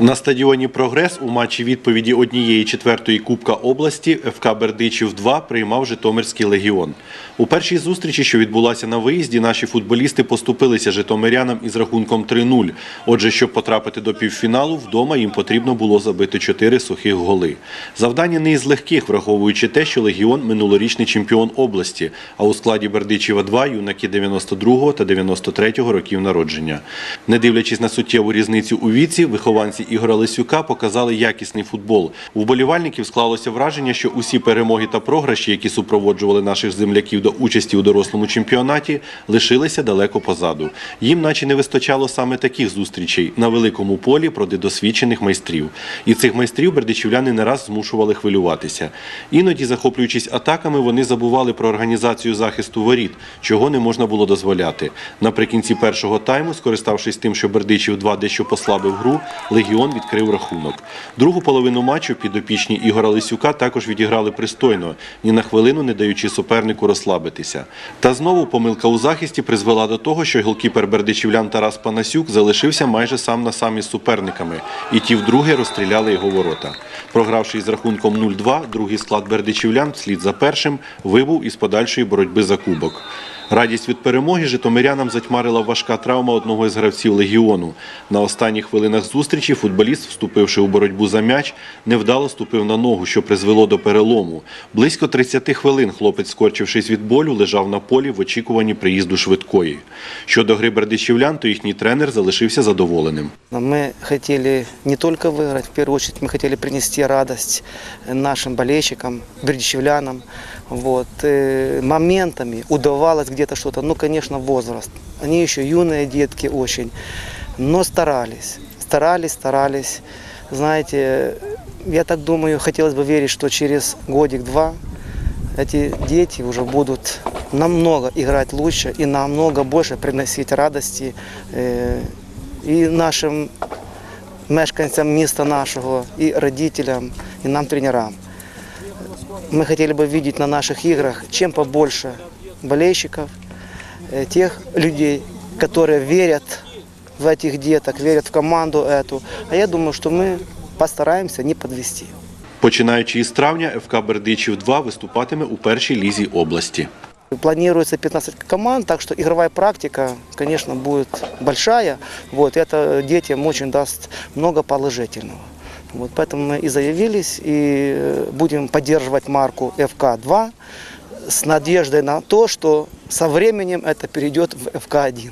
На стадіоні Прогрес у матчі відповіді однієї четвертої Кубка області ФК Бердичів 2 приймав Житомирський легіон. У першій зустрічі, що відбулася на виїзді, наші футболісти поступилися житомирянам із рахунком 3-0. Отже, щоб потрапити до півфіналу, вдома їм потрібно було забити 4 сухих голи. Завдання не із легких, враховуючи те, що легіон минулорічний чемпіон області, а у складі Бердичева 2 юнаки 92-го та 93-го років народження. Не дивлячись на суттєву різницю у віці, вихованці Ігора Лисюка показали якісний футбол. У вболівальників склалося враження, що усі перемоги та програші, які супроводжували наших земляків до участі у дорослому чемпіонаті, лишилися далеко позаду. Їм, наче не вистачало саме таких зустрічей на великому полі проти досвідчених майстрів. І цих майстрів бердичівляни не раз змушували хвилюватися. Іноді, захоплюючись атаками, вони забували про організацію захисту воріт, чого не можна було дозволяти. Наприкінці першого тайму, скориставшись тим, що Бердичів 2 дещо послабив гру, легіон відкрив рахунок. Другу половину матчу підопічні Ігора Лисюка також відіграли пристойно, ні на хвилину не даючи супернику розслабитися. Та знову помилка у захисті призвела до того, що голкіпер бердичівлян Тарас Панасюк залишився майже сам на сам із суперниками, і ті вдруге розстріляли його ворота. Програвши із рахунком 0-2, другий склад бердичівлян, вслід за першим, вибув із подальшої боротьби за кубок. Радість від перемоги житомирянам затьмарила важка травма одного із гравців легіону. На останніх хвилинах зустрічі футболіст, вступивши у боротьбу за м'яч, невдало ступив на ногу, що призвело до перелому. Близько 30 хвилин хлопець, скорчившись від болю, лежав на полі в очікуванні приїзду швидкої. Щодо гри бердичівлян, то їхній тренер залишився задоволеним. Мы хотели не только выиграть, в первую очередь мы хотели принести радость нашим болельщикам, бердичевлянам. Вот. э, Моментами удавалось где-то что-то, ну, конечно, возраст. Они еще юные детки очень, но старались, старались, старались. Знаете, я так думаю, хотелось бы верить, что через годик-два эти дети уже будут намного играть лучше и намного больше приносить радости э, і нашим мешканцям міста нашого, і родителям, і нам, тренерам. Мы хотели бы видеть на наших играх чем побольше болельщиков, э, тех людей, которые верят в этих деток, верят в команду эту. А я думаю, что мы постараемся не подвести. Починаючи із травня, ФК Бердичів 2 виступатиме у першій лізі області. Планируется 15 команд, так что игровая практика, конечно, будет большая. Вот, и это детям очень даст много положительного. Вот, поэтому мы и заявились, и э, будем поддерживать марку ФК-2 с надеждой на то, что со временем это перейдет в ФК-1.